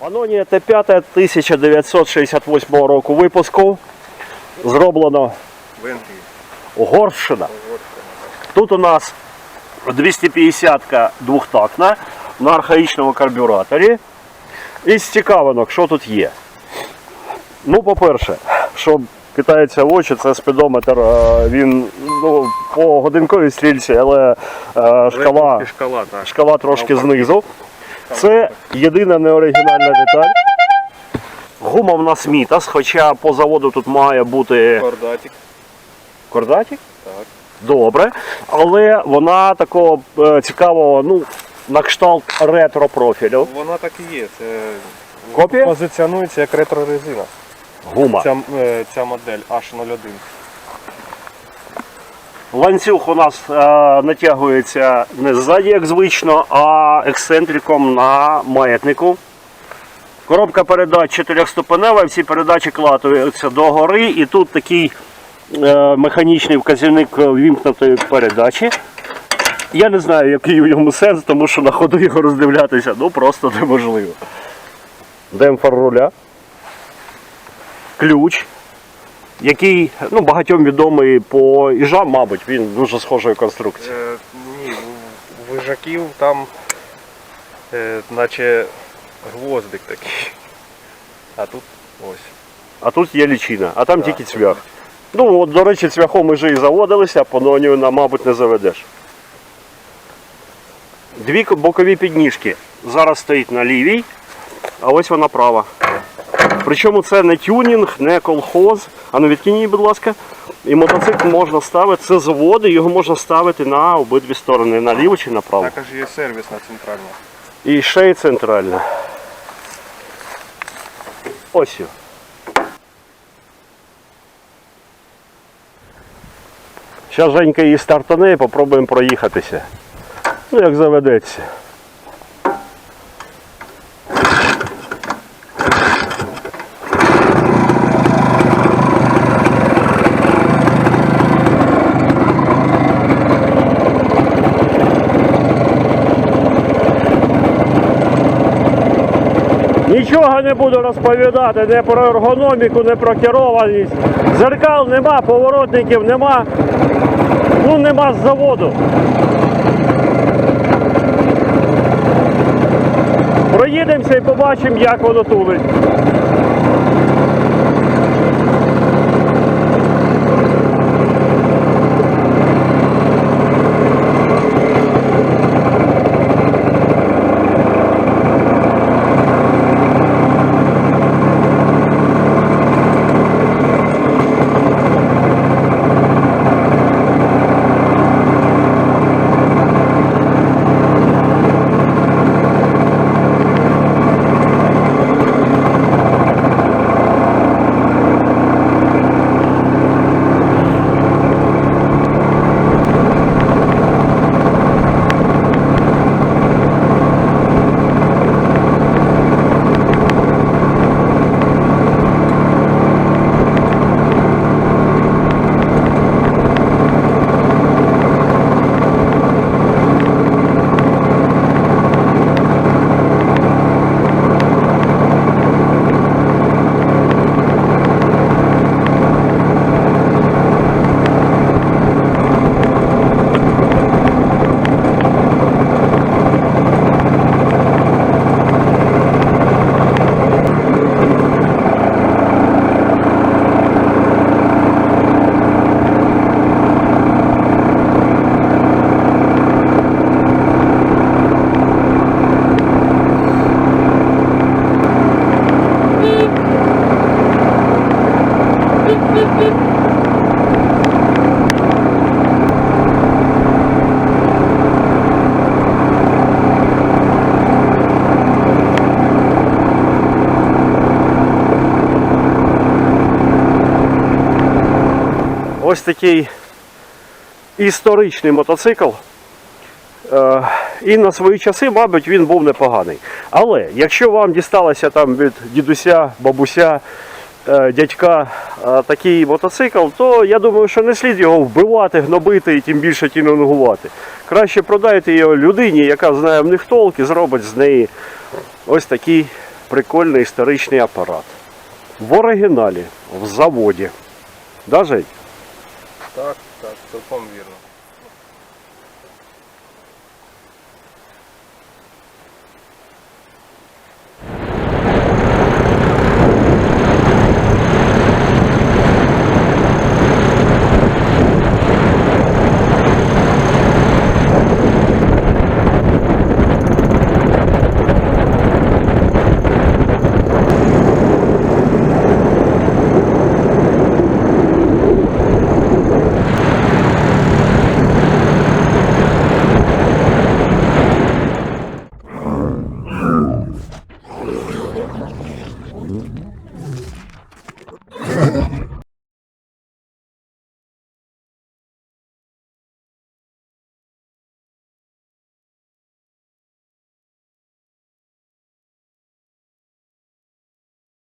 Панонія Т5 1968 року випуску. Зроблено. Угорщина. Тут у нас 250-ка двохтактна на архаїчному карбюраторі. Із цікавинок, що тут є. Ну, по-перше, що китається в очі, це спідометр, е, він ну, по годинковій стрільці, але е, шкала, шкала, шкала трошки знизу. Це єдина неоригінальна деталь. Гума в нас Мітас, хоча по заводу тут має бути Кордатик. кордатик. Так. Добре, але вона такого е, цікавого, ну, на кшталт ретро профілю. Вона так і є. Це Копія? позиціонується як ретро-резина. Гума. Ця, е, ця модель H01. Ланцюг у нас е, натягується не ззаді, як звично, а ексцентриком на маятнику. Коробка передач чотирьохступенева, всі передачі кладуються догори, і тут такий е, механічний вказівник вімкнутої передачі. Я не знаю, який у ньому сенс, тому що на ходу його роздивлятися ну, просто неможливо. Демпфер руля. Ключ який ну, багатьом відомий по іжам, мабуть, він дуже схожої конструкції. Е, ні, у вижаків там е, наче гвоздик такий. А тут ось. А тут є лічина, а там Так, тільки цвях. Ну, от, до речі, цвяхом ми вже і заводилися, по нонію, на, мабуть, не заведеш. Дві бокові підніжки. Зараз стоїть на лівій, а ось вона права. Причому це не тюнінг, не колхоз. А ну відкинь будь ласка. І мотоцикл можна ставити, це заводи, його можна ставити на обидві сторони, на ліву чи направо. Також є сервісна центральна. І ще й центральна. Ось. Зараз Женька її стартане і попробуємо проїхатися. Ну, як заведеться. Нічого не буду розповідати не про ергономіку, не про керованість. Зеркал нема, поворотників нема. Ну нема з заводу. Проїдемося і побачимо, як воно тулить. Ось такий історичний мотоцикл. Е, І на свої часи, мабуть, він був непоганий. Але якщо вам дісталося там від дідуся, бабуся, дядька е, такий мотоцикл, то я думаю, що не слід його вбивати, гнобити і тим більше тінунгувати. Краще продайте його людині, яка знає в них толк і зробить з неї ось такий прикольний історичний апарат. В оригіналі, в заводі. Да? Так, так, цілком вірно.